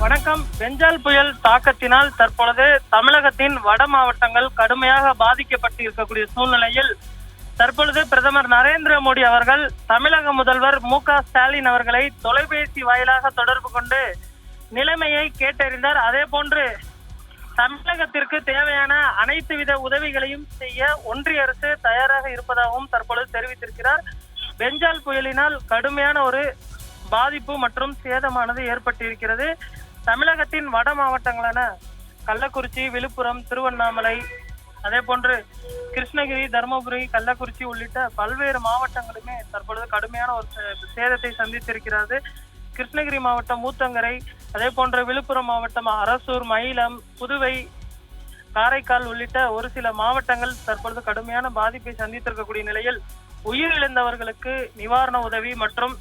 வணக்கம். பெஞ்சால் புயல் தாக்கத்தினால் தற்பொழுது தமிழகத்தின் வட மாவட்டங்கள் கடுமையாக பாதிக்கப்பட்டு இருக்கக்கூடிய சூழ்நிலையில் தற்பொழுது பிரதமர் நரேந்திர மோடி அவர்கள் தமிழக முதல்வர் மு க ஸ்டாலின் அவர்களை தொலைபேசி வாயிலாக தொடர்பு கொண்டு நிலைமையை கேட்டறிந்தார். அதே போன்று தமிழகத்திற்கு தேவையான அனைத்து வித உதவிகளையும் செய்ய ஒன்றிய அரசு தயாராக இருப்பதாகவும் தற்பொழுது தெரிவித்திருக்கிறார். பெஞ்சால் புயலினால் கடுமையான ஒரு பாதிப்பு மற்றும் சேதமானது ஏற்பட்டிருக்கிறது. தமிழகத்தின் வட மாவட்டங்களான கள்ளக்குறிச்சி விழுப்புரம் திருவண்ணாமலை அதே போன்று கிருஷ்ணகிரி தருமபுரி கள்ளக்குறிச்சி உள்ளிட்ட பல்வேறு மாவட்டங்களுமே தற்பொழுது கடுமையான ஒரு சே- சேதத்தை சந்தித்திருக்கிறது. கிருஷ்ணகிரி மாவட்டம் ஊத்தங்கரை அதே போன்று விழுப்புரம் மாவட்டம் அரசூர் மயிலம் புதுவை காரைக்கால் உள்ளிட்ட ஒரு சில மாவட்டங்கள் தற்பொழுது கடுமையான பாதிப்பை சந்தித்திருக்கக்கூடிய நிலையில் உயிரிழந்தவர்களுக்கு நிவாரண உதவி மற்றும்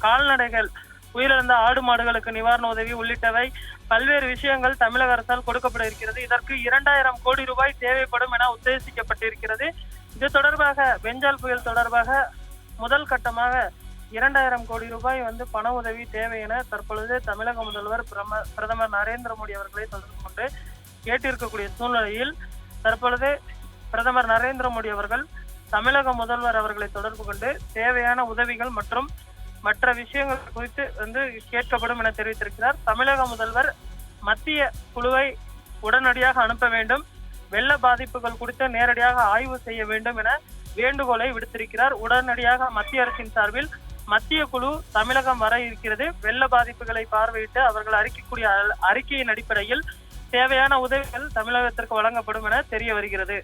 கால்நடைகள் உயிரிழந்த ஆடு மாடுகளுக்கு நிவாரண உதவி உள்ளிட்டவை பல்வேறு விஷயங்கள் தமிழக அரசால் கொடுக்கப்பட இருக்கிறது. இதற்கு இரண்டாயிரம் கோடி ரூபாய் தேவைப்படும் என உத்தேசிக்கப்பட்டிருக்கிறது. இது தொடர்பாக பெஞ்சால் புயல் தொடர்பாக முதல் கட்டமாக இரண்டாயிரம் கோடி ரூபாய் வந்து பண உதவி தேவை என தற்பொழுது தமிழக முதல்வர் பிரம- பிரதமர் நரேந்திர மோடி அவர்களை தொடர்பு கொண்டு கேட்டிருக்கக்கூடிய சூழ்நிலையில் தற்பொழுது பிரதமர் நரேந்திர மோடி அவர்கள் தமிழக முதல்வர் அவர்களை தொடர்பு கொண்டு தேவையான உதவிகள் மற்றும் மற்ற விஷயங்கள் குறித்து வந்து கேட்கப்படும் என தெரிவித்திருக்கிறார். தமிழக முதல்வர் மத்திய குழுவை உடனடியாக அனுப்ப வேண்டும். வெள்ள பாதிப்புகள் குறித்து நேரடியாக ஆய்வு செய்ய வேண்டும் என வேண்டுகோளை விடுத்திருக்கிறார். உடனடியாக மத்திய அரசின் சார்பில் மத்திய குழு தமிழகம் வர இருக்கிறது. வெள்ள பாதிப்புகளை பார்வையிட்டு அவர்கள் அறிக்கக்கூடிய அறிக்கையின் அடிப்படையில் தேவையான உதவிகள் தமிழகத்திற்கு வழங்கப்படும் என தெரிய வருகிறது.